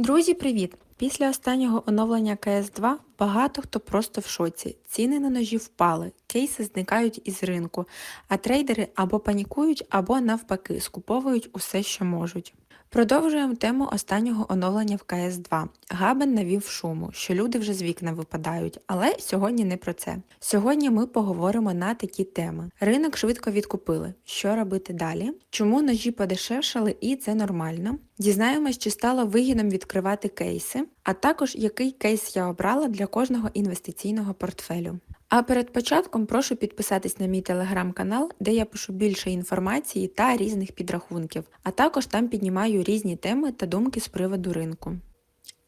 Друзі, привіт! Після останнього оновлення КС2 багато хто просто в шоці. Ціни на ножі впали, кейси зникають із ринку, а трейдери або панікують, або навпаки скуповують усе, що можуть. Продовжуємо тему останнього оновлення в КС2. Габен навів шуму, що люди вже з вікна випадають, але сьогодні не про це. Сьогодні ми поговоримо на такі теми. Ринок швидко відкупили. Що робити далі? Чому ножі подешевшали і це нормально? Дізнаємось, чи стало вигідним відкривати кейси, а також який кейс я обрала для кожного інвестиційного портфелю. А перед початком прошу підписатись на мій телеграм-канал, де я пишу більше інформації та різних підрахунків, а також там піднімаю різні теми та думки з приводу ринку.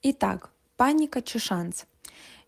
І так, паніка чи шанс?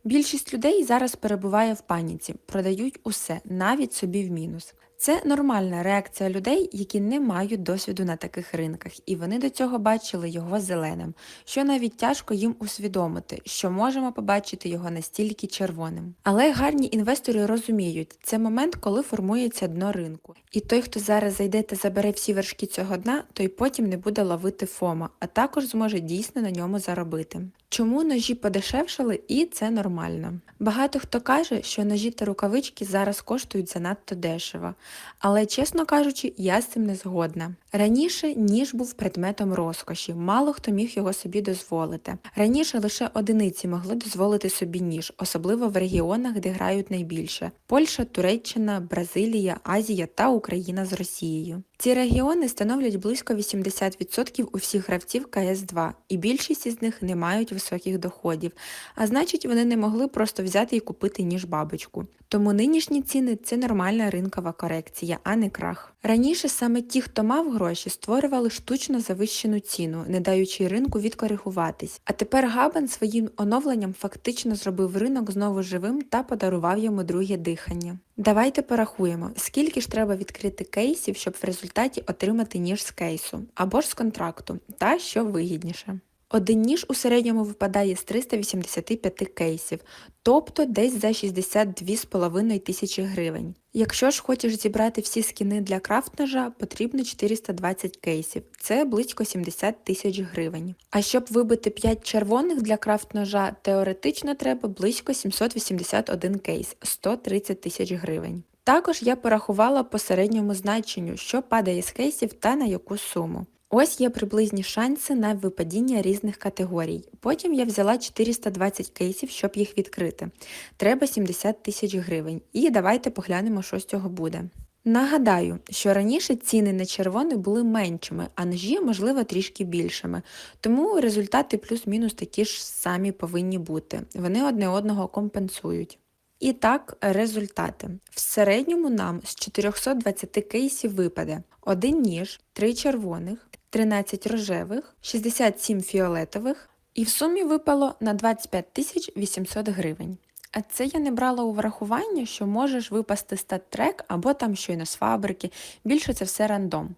Більшість людей зараз перебуває в паніці, продають усе, навіть собі в мінус. Це нормальна реакція людей, які не мають досвіду на таких ринках, і вони до цього бачили його зеленим, що навіть тяжко їм усвідомити, що можемо побачити його настільки червоним. Але гарні інвестори розуміють, це момент, коли формується дно ринку. І той, хто зараз зайде та забере всі вершки цього дна, той потім не буде ловити ФОМа, а також зможе дійсно на ньому заробити. Чому ножі подешевшали і це нормально? Багато хто каже, що ножі та рукавички зараз коштують занадто дешево, але чесно кажучи, я з цим не згодна. Раніше ніж був предметом розкоші, мало хто міг його собі дозволити. Раніше лише одиниці могли дозволити собі ніж, особливо в регіонах, де грають найбільше: Польща, Туреччина, Бразилія, Азія та Україна з Росією. Ці регіони становлять близько 80% усіх гравців КС2, і більшість із них не мають доходів, а значить вони не могли просто взяти і купити ніж бабочку. Тому нинішні ціни це нормальна ринкова корекція, а не крах. Раніше саме ті, хто мав гроші, створювали штучно завищену ціну, не даючи ринку відкоригуватись. А тепер Габен своїм оновленням фактично зробив ринок знову живим та подарував йому друге дихання. Давайте порахуємо, скільки ж треба відкрити кейсів, щоб в результаті отримати ніж з кейсу або ж з контракту, та що вигідніше. Один ніж у середньому випадає з 385 кейсів, тобто десь за 62,5 тисячі гривень. Якщо ж хочеш зібрати всі скіни для крафт-ножа, потрібно 420 кейсів, це близько 70 тисяч гривень. А щоб вибити 5 червоних для крафт-ножа, теоретично треба близько 781 кейс, 130 тисяч гривень. Також я порахувала по середньому значенню, що падає з кейсів та на яку суму. Ось є приблизні шанси на випадіння різних категорій. Потім я взяла 420 кейсів, щоб їх відкрити. Треба 70 тисяч гривень. І давайте поглянемо, що з цього буде. Нагадаю, що раніше ціни на червоний були меншими, а ножі, можливо, трішки більшими. Тому результати плюс-мінус такі ж самі повинні бути. Вони одне одного компенсують. І так, результати. В середньому нам з 420 кейсів випаде один ніж, 3 червоних, 13 рожевих, 67 фіолетових і в сумі випало на 25 800 гривень. А це я не брала у врахування, що можеш випасти стат-трек або там щойно з фабрики, більше це все рандом.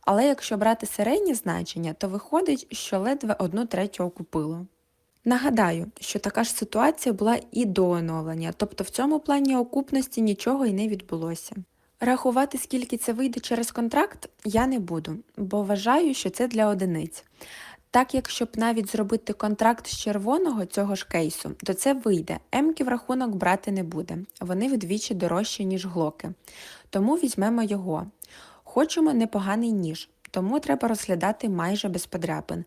Але якщо брати середнє значення, то виходить, що ледве одну третю окупило. Нагадаю, що така ж ситуація була і до оновлення, тобто в цьому плані окупності нічого й не відбулося. Рахувати, скільки це вийде через контракт, я не буду, бо вважаю, що це для одиниць. Так як щоб навіть зробити контракт з червоного цього ж кейсу, то це вийде. Емки в рахунок брати не буде. Вони вдвічі дорожчі, ніж глоки. Тому візьмемо його. Хочемо непоганий ніж, тому треба розглядати майже без подряпин.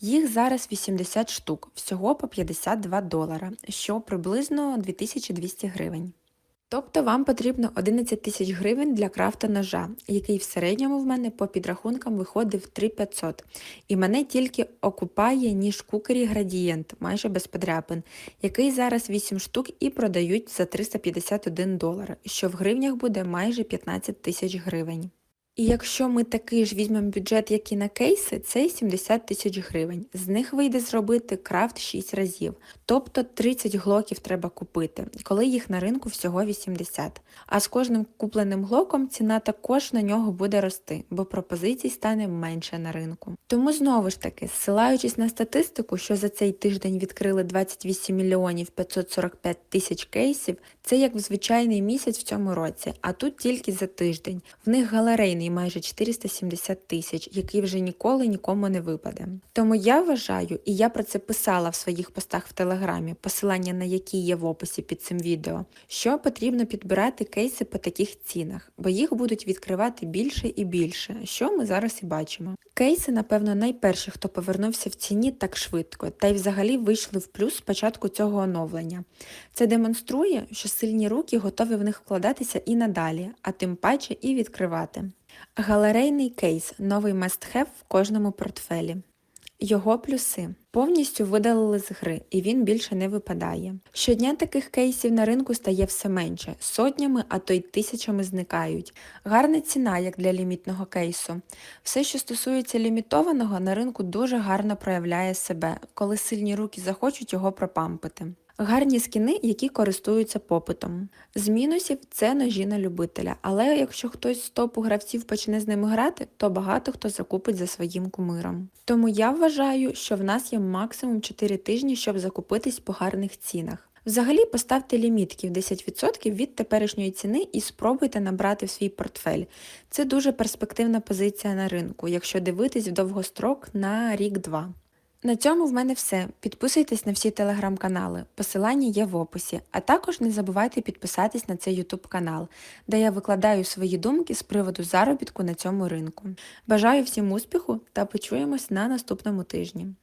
Їх зараз 80 штук, всього по 52 долара, що приблизно 2200 гривень. Тобто вам потрібно 11 тисяч гривень для крафта ножа, який в середньому в мене по підрахункам виходив 3500. І мене тільки окупає ніж кукері градієнт, майже без подряпин, який зараз 8 штук і продають за 351 долар, що в гривнях буде майже 15 тисяч гривень. І якщо ми такий ж візьмемо бюджет, як і на кейси, це 70 тисяч гривень. З них вийде зробити крафт 6 разів. Тобто 30 глоків треба купити, коли їх на ринку всього 80. А з кожним купленим глоком ціна також на нього буде рости, бо пропозицій стане менше на ринку. Тому знову ж таки, ссилаючись на статистику, що за цей тиждень відкрили 28 мільйонів 545 тисяч кейсів, це як в звичайний місяць в цьому році, а тут тільки за тиждень. В них галерейний і майже 470 тисяч, який вже ніколи нікому не випаде. Тому я вважаю, і я про це писала в своїх постах в Телеграмі, посилання на які є в описі під цим відео, що потрібно підбирати кейси по таких цінах, бо їх будуть відкривати більше і більше, що ми зараз і бачимо. Кейси, напевно, найперші, хто повернувся в ціні так швидко, та й взагалі вийшли в плюс з початку цього оновлення. Це демонструє, що сильні руки готові в них вкладатися і надалі, а тим паче і відкривати. Галерейний кейс новий must-have в кожному портфелі. Його плюси повністю видалили з гри, і він більше не випадає. Щодня таких кейсів на ринку стає все менше, сотнями, а то й тисячами зникають. Гарна ціна, як для лімітного кейсу. Все, що стосується лімітованого, на ринку дуже гарно проявляє себе, коли сильні руки захочуть його пропампити. Гарні скіни, які користуються попитом. З мінусів це ножі на любителя, але якщо хтось з топу гравців почне з ними грати, то багато хто закупить за своїм кумиром. Тому я вважаю, що в нас є максимум 4 тижні, щоб закупитись по гарних цінах. Взагалі поставте лімітки в 10% від теперішньої ціни і спробуйте набрати в свій портфель. Це дуже перспективна позиція на ринку, якщо дивитись в довгострок на рік-два. На цьому в мене все. Підписуйтесь на всі телеграм-канали, посилання є в описі, а також не забувайте підписатись на цей ютуб канал, де я викладаю свої думки з приводу заробітку на цьому ринку. Бажаю всім успіху та почуємось на наступному тижні.